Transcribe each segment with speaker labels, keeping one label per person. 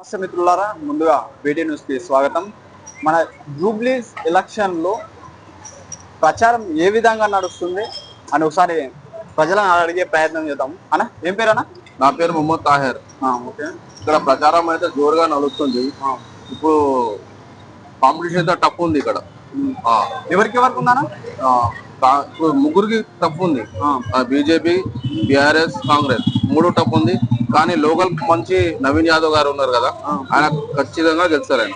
Speaker 1: నమస్తే మిత్రులారా ముందుగా బీటీ న్యూస్కి స్వాగతం. మన జూబ్లీస్ ఎలక్షన్లో ప్రచారం ఏ విధంగా నడుస్తుంది అని ఒకసారి ప్రజలను అడిగే ప్రయత్నం చేద్దాం. అన్న ఏం పేరు అన్న?
Speaker 2: నా పేరు మొహమ్మద్ తాహెర్.
Speaker 1: ఆ, ఓకే.
Speaker 2: ఇక్కడ ప్రచారం అయితే జోరుగా నడుస్తుంది. ఇప్పుడు కాంపిటీషన్ అయితే టఫ్ ఉంది ఇక్కడ.
Speaker 1: ఎవరికి వరకు ఉందన్న?
Speaker 2: ఆ, కా- ఇప్పుడు ముగ్గురికి టఫ్ ఉంది. BJP BRS Congress. మూడు టఫ్ ఉంది. కానీ లోకల్ మంచి నవీన్ యాదవ్ గారు ఉన్నారు కదా. ఆయన ఖచ్చితంగా గెలుస్తారు ఆయన.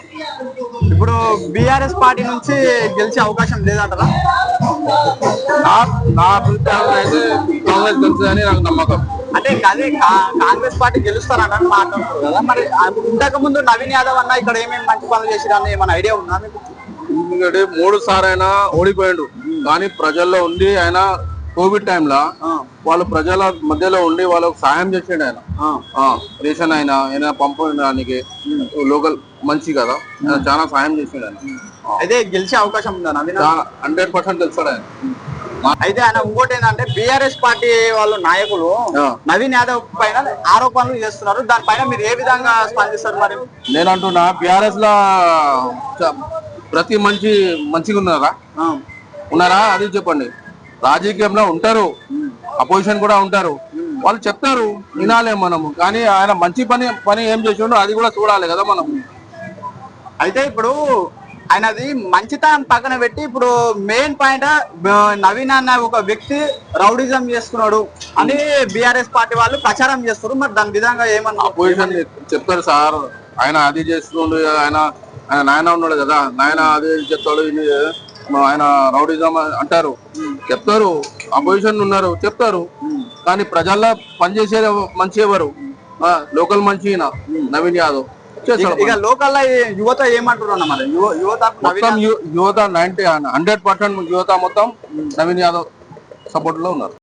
Speaker 1: ఇప్పుడు బీఆర్ఎస్ పార్టీ నుంచి గెలిచే అవకాశం లేదంటారా?
Speaker 2: నా నా అభిప్రాయం అయితే కాంగ్రెస్ గెలుస్తుందని నాకు నమ్మకం.
Speaker 1: అంటే అదే కాంగ్రెస్ పార్టీ గెలుస్తారని మాట్లాడుతున్నారు కదా మరి ఇంతకు ముందు నవీన్ యాదవ్ అన్న ఇక్కడ ఏమేమి మంచి పనులు చేసిరని ఏమైనా ఐడియా ఉందా మీకు?
Speaker 2: ఎందుకంటే మూడు సార్ ఆయన ఓడిపోయాడు. కానీ ప్రజల్లో ఉండి ఆయన కోవిడ్ టైంలో వాళ్ళు ప్రజల మధ్యలో ఉండి వాళ్ళకు సాయం చేసిండు ఆయన. రేషన్ అయినా అయినా పంపడానికి లోకల్ మంచి కదా. చాలా సాయం చేసిండు ఆయన.
Speaker 1: అయితే గెలిచే అవకాశం ఉందా
Speaker 2: హండ్రెడ్ పర్సెంట్ తెలుస్తాడు ఆయన.
Speaker 1: అయితే ఆయన ఇంకోటి ఏంటంటే బీఆర్ఎస్ పార్టీ వాళ్ళు నాయకులు. నవీన్ యాదవ్ పైన ఆరోపణలు చేస్తున్నారు. దానిపైన మీరు ఏ విధంగా స్పందిస్తారు మరి?
Speaker 2: నేను అంటున్నా బిఆర్ఎస్ లా ప్రతి మంచి మంచిగా ఉన్నారా ఉన్నారా? అది చెప్పండి. రాజకీయంలో ఉంటారు. అపోజిషన్ కూడా ఉంటారు. వాళ్ళు చెప్తారు వినాలే మనము. కానీ ఆయన మంచి పని పని ఏం చేసిండో అది కూడా చూడాలి కదా మనం.
Speaker 1: అయితే ఇప్పుడు ఆయనది మంచితనం పక్కన పెట్టి ఇప్పుడు మెయిన్ పాయింట్ నవీన్ అన్న ఒక వ్యక్తి రౌడిజం చేసుకున్నాడు. అని బీఆర్ఎస్ పార్టీ వాళ్ళు ప్రచారం చేస్తారు మరి దాని విధంగా ఏమన్నా
Speaker 2: అపోజిషన్ చెప్తారు సార్. ఆయన అది చేస్తుండు ఆయన ఆయన నాయన ఉన్నాడు కదా. నాయన అది చెప్తాడు ఆయన రౌడిజం అంటారు. చెప్తారు. అపోజిషన్ ఉన్నారు. చెప్తారు. కానీ ప్రజల్లో పనిచేసేది మంచి ఎవరు? లోకల్ మంచి నవీన్ యాదవ్.
Speaker 1: లోకల్ యువత మరి?
Speaker 2: మొత్తం యు- యువత నైన్టీ హండ్రెడ్ పర్సెంట్ యువత మొత్తం నవీన్ యాదవ్ సపోర్ట్లో ఉన్నారు.